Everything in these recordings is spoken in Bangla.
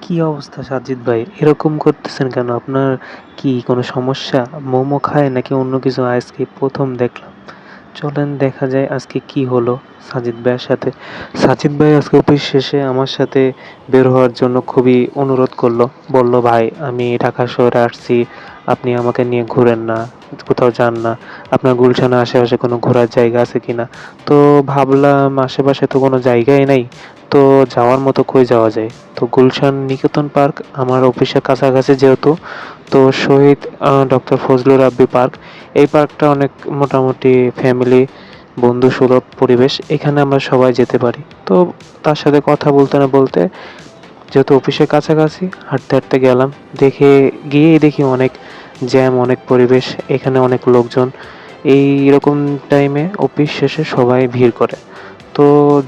কি অবস্থা সাজিদ ভাই? এরকম করতেছেন কেন? আপনার কি কোনো সমস্যা? মোমো খায় নাকি অন্য কিছু? আজকে প্রথম দেখলাম। চলেন দেখা যায় আজকে কি হলো সাজিদ ভাইয়ের সাথে। সাজিদ ভাই আজকে অফিস শেষে আমার সাথে বের হওয়ার জন্য খুবই অনুরোধ করল। বলল, ভাই, আমি ঢাকা শহরে আসছি। আপনি আমাকে নিয়ে ঘুরেন না, কোথাও যান না। আপনার গুলশানে আশেপাশে কোনো ঘোরার জায়গা আছে কিনা? তো ভাবলাম, আশেপাশে তো কোনো জায়গাই নাই। তো যাওয়ার মতো কই যাওয়া যায়? তো গুলশান নিকেতন পার্ক আমার অফিসের কাছাকাছি যেহেতু, তো শহীদ ডক্টর ফজলুর রাব্বি পার্ক। এই পার্কটা অনেক মোটামুটি ফ্যামিলি বন্ধু সুলভ পরিবেশ, এখানে আমরা সবাই যেতে পারি। তো তার সাথে কথা বলতে না বলতে, যেহেতু অফিসের কাছাকাছি, হাঁটতে হাঁটতে গেলাম। দেখে, গিয়েই দেখি অনেক জ্যাম, অনেক পরিবেশ, এখানে অনেক লোকজন। এই রকম টাইমে অফিস শেষে সবাই ভিড় করে। তো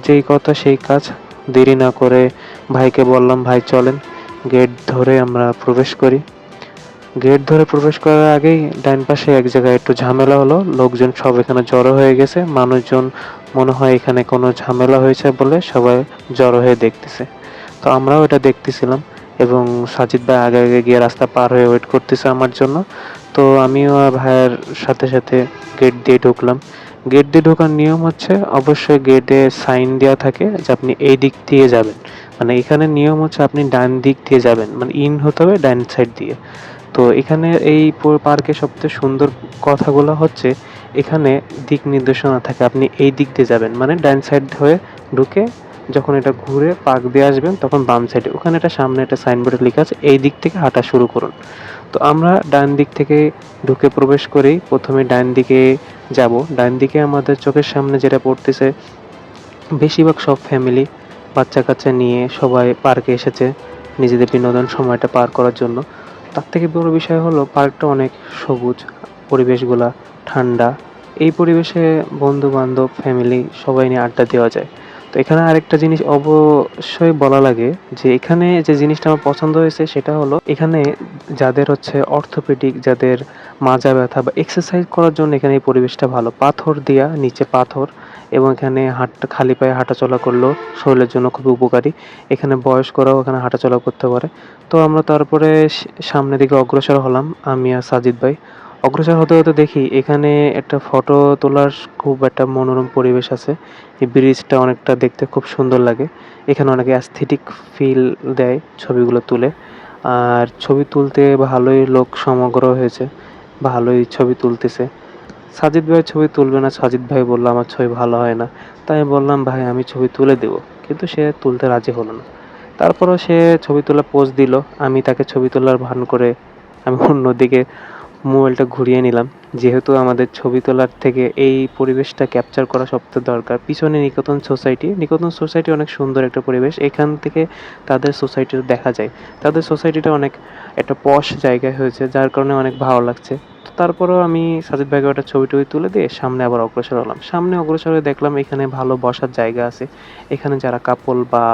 যেই কথা, সেই কাজ দেরি না করে ভাইকে বললাম, ভাই, চলেন। গেট ধরে আমরা প্রবেশ করি। গেট ধরে প্রবেশ করার আগেই ডান পাশে এক জায়গায় একটু ঝামেলা হলো। লোকজন সব এখানে জড়ো হয়ে গেছে। মানুষজন মনে হয় এখানে কোনো ঝামেলা হয়েছে বলে সবাই জড়ো হয়ে দেখতেছে। তো আমরাও এটা দেখতেছিলাম এবং সাজিদ ভাই আগে আগে গিয়ে রাস্তা পার হয়ে ওয়েট করতেছে আমার জন্য। তো আমিও ভাইয়ের সাথে সাথে গেট দিয়ে ঢুকলাম। গেট দিয়ে ঢোকার নিয়ম হচ্ছে অবশ্যই গেটে সাইন দেওয়া থাকে যে আপনি এই দিক দিয়ে যাবেন। মানে এখানে নিয়ম হচ্ছে আপনি ডান দিক দিয়ে যাবেন মানে ইন হতে হবে ডান সাইড দিয়ে। তো এখানে এই পার্কে সবচেয়ে সুন্দর কথাগুলো হচ্ছে এখানে দিক নির্দেশনা থাকে, আপনি এই দিক দিয়ে যাবেন। মানে ডান সাইড হয়ে ঢুকে যখন এটা ঘুরে পার্ক দিয়ে আসবেন, তখন বাম সাইডে ওখানে একটা সামনে একটা সাইনবোর্ডে লেখা আছে, এই দিক থেকে হাঁটা শুরু করুন। তো আমরা ডান দিক থেকে ঢুকে প্রবেশ করেই প্রথমে ডান দিকে যাব। ডান দিকে আমাদের চোখের সামনে যেটা পড়তেছে, বেশিরভাগ সব ফ্যামিলি বাচ্চা কাচ্চা নিয়ে সবাই পার্কে এসেছে নিজেদের বিনোদন সময়টা পার করার জন্য। তার থেকে বড় বিষয় হলো পার্কটা অনেক সবুজ, পরিবেশগুলা ঠান্ডা। এই পরিবেশে বন্ধু বান্ধব ফ্যামিলি সবাই নিয়ে আড্ডা দেওয়া যায়। তো এখানে আরেকটা জিনিস অবশ্যই বলা লাগে যে এখানে যে জিনিসটা আমার পছন্দ হয়েছে সেটা হলো এখানে যাদের হচ্ছে অর্থোপেডিক, যাদের মাজা ব্যথা বা এক্সারসাইজ করার জন্য এখানে এই পরিবেশটা ভালো। পাথর দেওয়া নিচে পাথর এবং এখানে হাঁটা, খালি পায়ে হাঁটাচলা করলেও শরীরের জন্য খুবই উপকারী। এখানে বয়স্করাও এখানে হাঁটাচলা করতে পারে। তো আমরা তারপরে সামনের দিকে অগ্রসর হলাম, আমি আর সাজিদ ভাই। অগ্রসর হতে হতে দেখি এখানে একটা ফটো তোলার খুব একটা মনোরম পরিবেশ আছে। এই ব্রিজটা অনেকটা দেখতে খুব সুন্দর লাগে। এখানে অনেক অ্যাস্থেটিক ফিল দেয় ছবিগুলো তুলে। আর ছবি তুলতে ভালোই লোক সমগ্র হয়েছে, ভালোই ছবি তুলতেছে। সাজিদ ভাই ছবি তুলবে না, সাজিদ ভাই বলল, আমার ছবি ভালো হয় না। তাই আমি বললাম, ভাই, আমি ছবি তুলে দেবো। কিন্তু সে তুলতে রাজি হলো না। তারপরও সে ছবি তোলা পোজ দিল। আমি তাকে ছবি তোলার ভান করে আমি অন্যদিকে মোবাইলটা ঘুরিয়ে নিলাম। যেহেতু আমাদের ছবি তোলার থেকে এই পরিবেশটা ক্যাপচার করা সবচেয়ে দরকার। পিছনে নিকতন সোসাইটি নিকতন সোসাইটি অনেক সুন্দর একটা পরিবেশ। এখান থেকে তাদের সোসাইটি দেখা যায়। তাদের সোসাইটিটা অনেক একটা পশ জায়গায় হয়েছে, যার কারণে অনেক ভালো লাগছে। তারপরেও আমি সাজিদ ভাইকে একটা ছবি টবি তুলে দিয়ে সামনে আবার অগ্রসর হলাম। সামনে অগ্রসর হয়ে দেখলাম এখানে ভালো বসার জায়গা আছে। এখানে যারা কাপল বা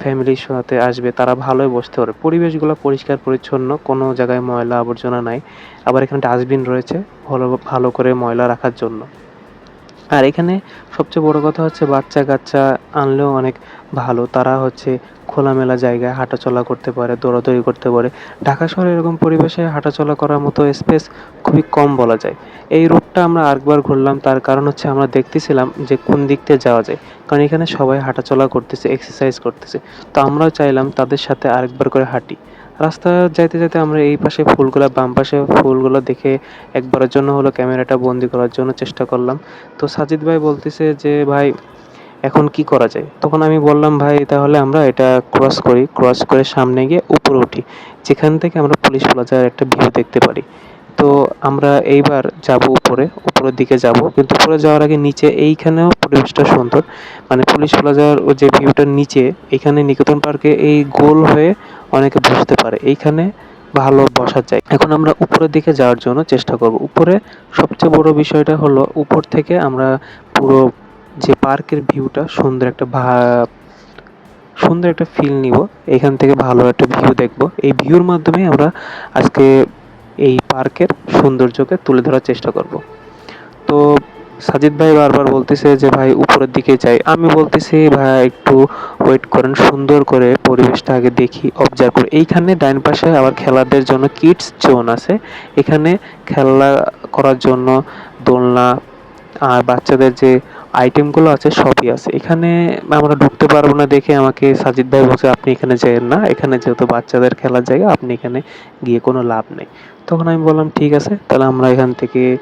ফ্যামিলির সাথে আসবে, তারা ভালোই বসতে পারে পরিবেশগুলো পরিষ্কার, পরিচ্ছন্ন, কোনো জায়গায় ময়লা আবর্জনা নাই। আবার এখানে ডাস্টবিন রয়েছে, ভালো ভালো করে ময়লা রাখার জন্য। আর এখানে সবচেয়ে বড় কথা হচ্ছে বাচ্চা কাচ্চা আনলেও অনেক ভালো। তারা হচ্ছে খোলামেলা জায়গায় হাঁটাচলা করতে পারে, দৌড়াদৌড়ি করতে পারে। ঢাকা শহরে এরকম পরিবেশে হাঁটাচলা করার মতো স্পেস খুবই কম বলা যায়। এই রুটটা আমরা আরেকবার ঘুরলাম, তার কারণ হচ্ছে আমরা দেখতেছিলাম যে কোন দিক দিয়ে যাওয়া যায়। কারণ এখানে সবাই হাঁটাচলা করতেছে এক্সারসাইজ করতেছে। তো আমরাও চাইলাম তাদের সাথে আরেকবার করে হাঁটি। রাস্তা যাইতে যাইতে আমরা এই পাশে ফুলগুলা, বাম পাশে ফুলগুলো দেখে একবারের জন্য হলো ক্যামেরাটা বন্দি করার জন্য চেষ্টা করলাম। তো সাজিদ ভাই বলতেছে যে, ভাই, এখন কি করা যায়? তখন আমি বললাম, ভাই, তাহলে আমরা এটা ক্রস করি ক্রস করে সামনে গিয়ে উপরে উঠি, যেখান থেকে আমরা পুলিশ প্লাজার একটা ভিউ দেখতে পারি। তো আমরা এইবার যাব উপরে, উপরের দিকে যাব, কিন্তু উপরে যাওয়ার আগে নিচে এইখানেও পরিবেশটা সুন্দর। মানে পুলিশ প্লাজার যে ভিউটার নিচে, এখানে নিকেতন পার্কে এই গোল হয়ে অনেকে বসতে পারে, এইখানে ভালো বসা যায় এখন আমরা উপরের দিকে যাওয়ার জন্য চেষ্টা করব। উপরে সবচেয়ে বড় বিষয়টা হলো, উপর থেকে আমরা পুরো যে পার্কের ভিউটা সুন্দর একটা সুন্দর একটা ফিল নিব। এখান থেকে ভালো একটা ভিউ দেখব। এই ভিউর মাধ্যমে আমরা আজকে এই পার্কের সৌন্দর্যকে তুলে ধরার চেষ্টা করব। তো সাজিদ ভাই বারবার বলতেছে যে, ভাই, উপরের দিকে যাই। আমি বলতেছি, ভাই, একটু ওয়েট করেন, সুন্দর করে পরিবেশটা আগে দেখি অবজার্ভ করি। এইখানে ডাইন পাশে আবার খেলাদের জন্য কিডস জোন আছে। এখানে খেলা করার জন্য দোলনা আর বাচ্চাদের যে আইটেমগুলো আছে, সবই আছে। এখানে আমরা ঢুকতে পারব না দেখে আমাকে সাজিদ ভাই বলছে, আপনি এখানে যেয়েন না। এখানে যেহেতু বাচ্চাদের খেলার জায়গা, আপনি এখানে গিয়ে কোনো লাভ নেই। তখন আমি বললাম, ঠিক আছে, তাহলে আমরা এখান থেকে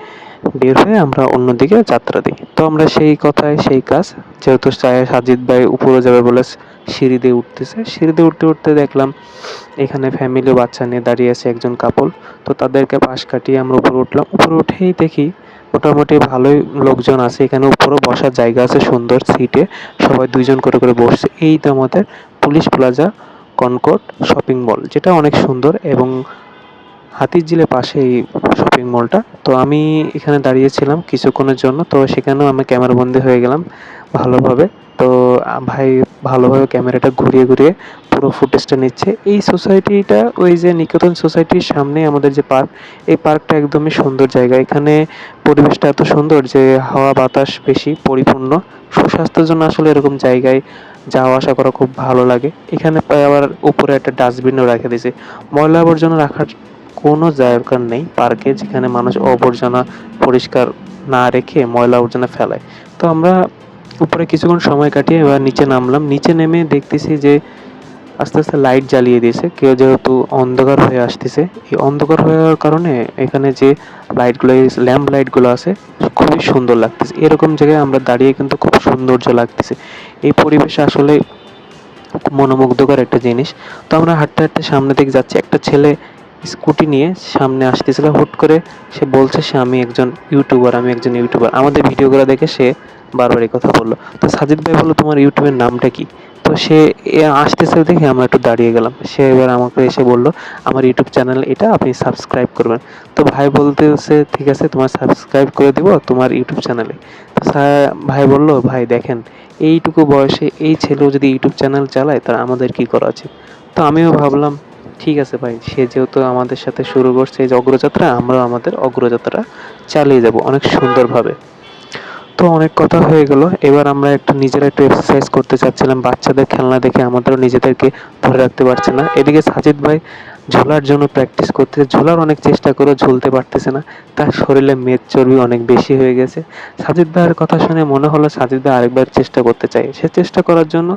বের হয়ে আমরা অন্যদিকে যাত্রা দিই। তো আমরা সেই কথায় সেই কাজ, যেহেতু সাজিদ ভাই উপরে যাবে বলে সিঁড়ি দিয়ে উঠতেছে, সিঁড়ি দিয়ে উঠতে উঠতে দেখলাম এখানে ফ্যামিলি বাচ্চা নিয়ে দাঁড়িয়ে আছে একজন কাপল তো তাদেরকে পাশ কাটিয়ে আমরা উপরে উঠলাম। উপরে উঠেই দেখি মোটামুটি ভালোই লোকজন আছে। এখানে উপরে বসার জায়গা আছে সুন্দর সিটে। সবাই দুইজন করে করে বসছে। এই তো আমাদের Police Plaza Concord Shopping Mall, যেটা অনেক সুন্দর এবং হাতিরঝিলের পাশে এই শপিং মলটা তো আমি এখানে দাঁড়িয়েছিলাম কিছুক্ষণের জন্য। তো সেখানেও আমি ক্যামেরাবন্দি হয়ে গেলাম ভালোভাবে। তো ভাই ভালোভাবে ক্যামেরাটা ঘুরিয়ে ঘুরিয়ে পুরো ফুটেজটা নিচ্ছে। এই সোসাইটিটা ওই যে নিকেতন সোসাইটির সামনে আমাদের যে পার্ক এই পার্কটা একদমই সুন্দর জায়গা। এখানে পরিবেশটা এত সুন্দর যে হাওয়া, বাতাস বেশি, পরিপূর্ণ। সুস্বাস্থ্যের জন্য আসলে এরকম জায়গায় যাওয়া, আসা করা খুব ভালো লাগে। এখানে আবার উপরে একটা ডাস্টবিনও রেখে দিয়েছে। ময়লা আবর্জনা রাখার কোনো দরকার নেই, পার্কে যেখানে মানুষ আবর্জনা পরিষ্কার না রেখে ময়লা আবর্জনা ফেলায়। তো আমরা উপরে কিছুক্ষণ সময় কাটিয়ে এবার নিচে নামলাম। নিচে নেমে দেখতেছি যে আস্তে আস্তে লাইট জ্বালিয়ে দিয়েছে। কেউ যেহেতু অন্ধকার হয়ে আসতেছে। এই অন্ধকার হওয়ার কারণে এখানে যে লাইটগুলো ল্যাম্প লাইটগুলো আছে, খুবই সুন্দর লাগতেছে। এরকম জায়গায় আমরা দাঁড়িয়ে কিন্তু খুব সৌন্দর্য লাগতেছে। এই পরিবেশে আসলে মনোমুগ্ধকর একটা জিনিস। তো আমরা হাঁটতে হাঁটতে সামনে দিকে যাচ্ছি। একটা ছেলে স্কুটি নিয়ে সামনে আসতেছিল, হুট করে সে বলছে, সে আমি একজন ইউটিউবার, আমি একজন ইউটিউবার। আমাদের ভিডিওগুলো দেখে সে বারবার এই কথা বলল। তো সাজিদ ভাই বলল, তোমার ইউটিউবের নামটা কি? তো সে আসতেছে দেখে আমরা একটু দাঁড়িয়ে গেলাম। সে এবার আমাকে এসে বলল, আমার ইউটিউব চ্যানেল এটা, আপনি সাবস্ক্রাইব করবেন। তো ভাই বলতেছে, ঠিক আছে, তোমার সাবস্ক্রাইব করে দিব তোমার ইউটিউব চ্যানেলে। তো ভাই বলল, ভাই দেখেন, এইটুকু বয়সে এই ছেলেও যদি ইউটিউব চ্যানেল চালায়, তাহলে আমাদের কি করা উচিত? তো আমিও ভাবলাম ঠিক আছে ভাই, সে যেহেতু আমাদের সাথে শুরু করছে এই যে অগ্রযাত্রা, আমরাও আমাদের অগ্রযাত্রা চালিয়ে যাব অনেক সুন্দরভাবে। তো অনেক কথা হয়ে গেল, এবার আমরা একটু নিজেরা একটু এক্সারসাইজ করতে চাচ্ছিলাম, বাচ্চাদের খেলনা দেখে আমাদেরও নিজেদেরকে ধরে রাখতে পারছে না। এদিকে সাজিদ ভাই ঝোলার জন্য প্র্যাকটিস করতে ঝোলার অনেক চেষ্টা করে ঝুলতে পারতেছে না, তার শরীরে মেদ চর্বি অনেক বেশি হয়ে গেছে। সাজিদ ভাইয়ের কথা শুনে মনে হলো সাজিদ ভাই আরেকবার চেষ্টা করতে চাই সে চেষ্টা করার জন্য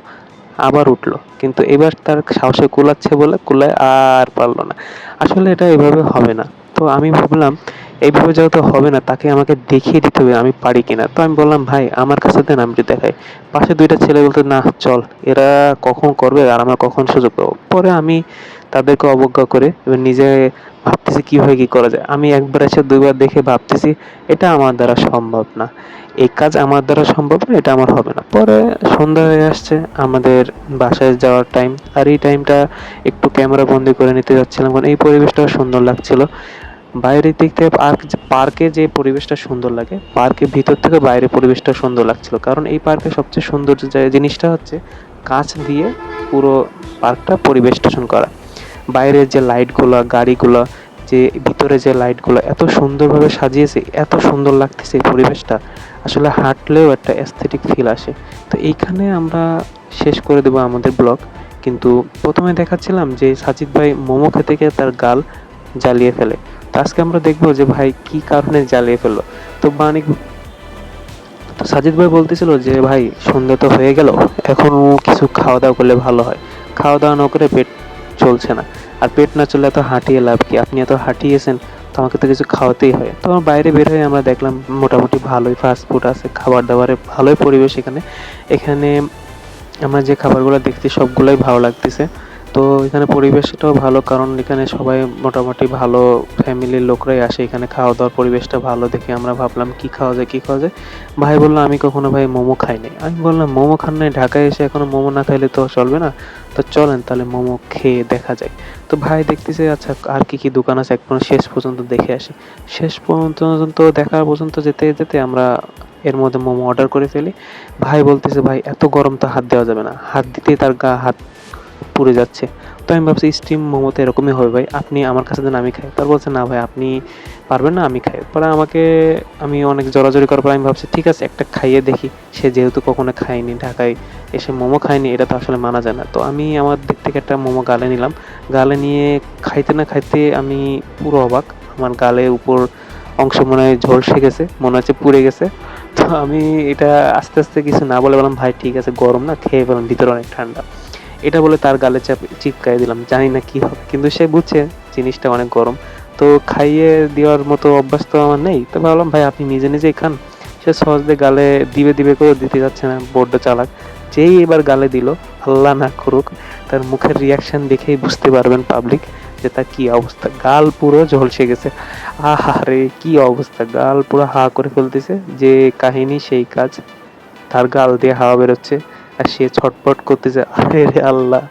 আবার উঠল। কিন্তু এবার তার সাহসে কুলাচ্ছে বলে কুলায় আর পারল না। আসলে এটা এভাবে হবে না। তো আমি ভাবলাম, এইভাবে যেহেতু হবে না, তাকে আমাকে দেখিয়ে দিতে হবে আমি পারি কিনা? তো আমি বললাম, ভাই, আমার কাছে দেন, আমি দেখাই। পাশে দুইটা ছেলে বলতে, না, চল, এরা কখন করবে আর আমরা কখন সুযোগ পাবো? পরে আমি তাদেরকে অবজ্ঞা করে এবার নিজে ভাবতেছি কীভাবে কী করা যায়। আমি একবার এসে দুইবার দেখে ভাবতেছি, এটা আমার দ্বারা সম্ভব না। এই কাজ আমার দ্বারা সম্ভব না, এটা আমার হবে না। পরে সন্ধ্যা হয়ে আসছে, আমাদের বাসায় যাওয়ার টাইম আর এই টাইমটা একটু ক্যামেরা বন্দি করে নিতে যাচ্ছিলাম, কারণ এই পরিবেশটাও সুন্দর লাগছিল। বাইরের দিক থেকে পার্ক পার্কে যে পরিবেশটা সুন্দর লাগে পার্কের ভিতর থেকে বাইরের পরিবেশটা সুন্দর লাগছিল। কারণ এই পার্কে সবচেয়ে সুন্দর যে জিনিসটা হচ্ছে, কাঁচ দিয়ে পুরো পার্কটা পরিবেষ্টন করা। বাইরের যে লাইটগুলো গাড়িগুলো যে ভিতরে যে লাইটগুলো এত সুন্দরভাবে সাজিয়েছে, এত সুন্দর লাগতেছে পরিবেশটা, আসলে হাঁটলেও একটা অ্যাস্থেটিক ফিল আসে। তো এইখানে আমরা শেষ করে দেবো আমাদের ব্লগ কিন্তু প্রথমে দেখাচ্ছিলাম যে সাজিদ ভাই মোমো খেতে গিয়ে তার গাল জ্বালিয়ে ফেলে। তো আজকে আমরা দেখব যে ভাই কি কারণে জ্বালিয়ে ফেলল। তো বাণিক তো সাজিদ ভাই বলতেছিল যে ভাই সন্ধ্যা তো হয়ে গেল এখন কিছু খাওয়া দাওয়া করলে ভালো হয়। খাওয়া দাওয়া না করে পেট চলছে না। আর পেট না চললে এত হাঁটিয়ে লাভ কি? আপনি এত হাঁটিয়েছেন, তো আমাকে তো কিছু খাওয়াতেই হয়। তো আমার বাইরে বের হয়ে আমরা দেখলাম মোটামুটি ভালোই ফাস্ট ফুড আছে খাবার দাবারের ভালোই পরিবেশ এখানে। এখানে আমরা যে খাবারগুলো দেখছি, সবগুলোই ভালো লাগতেছে। তো এখানে পরিবেশটাও ভালো, কারণ এখানে সবাই মোটামুটি ভালো ফ্যামিলির লোকরাই আসে। এখানে খাওয়া দাওয়ার পরিবেশটা ভালো দেখে আমরা ভাবলাম কি খাওয়া যায়, কি খাওয়া যায়। ভাই বলল, আমি কখনো ভাই মোমো খাই নাই। আমি বললাম, মোমো খান নাই? ঢাকায় এসে এখনও মোমো না খাইলে তো চলবে না? তো চলেন, তাহলে মোমো খেয়ে দেখা যায়। তো ভাই দেখতেছে আচ্ছা আর কি কি দোকান আছে? একবার শেষ পর্যন্ত দেখে আসি। শেষ পর্যন্ত দেখার পর্যন্ত যেতে যেতে আমরা এর মধ্যে মোমো অর্ডার করে ফেলি। ভাই বলতেছে, ভাই, এত গরম তো হাত দেওয়া যাবে না। হাত দিতেই তার গা হাত পুড়ে যাচ্ছে। তো আমি ভাবছি, স্টিম মোমো তো এরকমই হবে ভাই। আপনি আমার কাছে দেন, আমি খাই। তার বলছে, না ভাই, আপনি পারবেন না, আমি খাই। পরে আমাকে, আমি অনেক জোরাজোরি করার পর আমি ভাবছি, ঠিক আছে, একটা খাইয়ে দেখি। সে যেহেতু কখনো খায়নি, ঢাকায় এসে মোমো খায়নি, এটা তো আসলে মানা যায় না। তো আমি আমার দিক থেকে একটা মোমো গালে নিলাম। গালে নিয়ে খাইতে না খাইতে আমি পুরো অবাক। আমার গালে উপর অংশ মনে হয় ঝলসে গেছে মনে হচ্ছে পুড়ে গেছে। তো আমি এটা আস্তে আস্তে কিছু না বলে বললাম, ভাই, ঠিক আছে, গরম না, খেয়ে ফেলাম ভিতরে অনেক ঠান্ডা। এটা বলে তার গালে চাপ চিপকাই দিলাম, জানি না কি হবে। কিন্তু সে বুঝছে জিনিসটা অনেক গরম। তো খাইয়ে দেওয়ার মতো অভ্যাস তো আমার নেই। তো ভাবলাম, ভাই, আপনি নিজে নিজেই খান। সে সহজে গালে দিবে দিবে করে দিতে যাচ্ছে না বড্ড চালাক। যেই এবার গালে দিল, আল্লাহ না করুক, তার মুখের রিয়াকশন দেখেই বুঝতে পারবেন পাবলিক যে তার কি অবস্থা। গাল পুরো ঝলসে গেছে। আহা রে, কি অবস্থা। গাল পুরো হা করে ফেলতেছে। যে কাহিনী, সেই কাজ। তার গাল দিয়ে হাওয়া বেরোচ্ছে। আর সে ছটপট করতেছে আরে আল্লাহ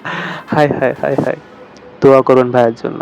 হায় হায় হায় হায় দোয়া করুন ভাইয়ের জন্য।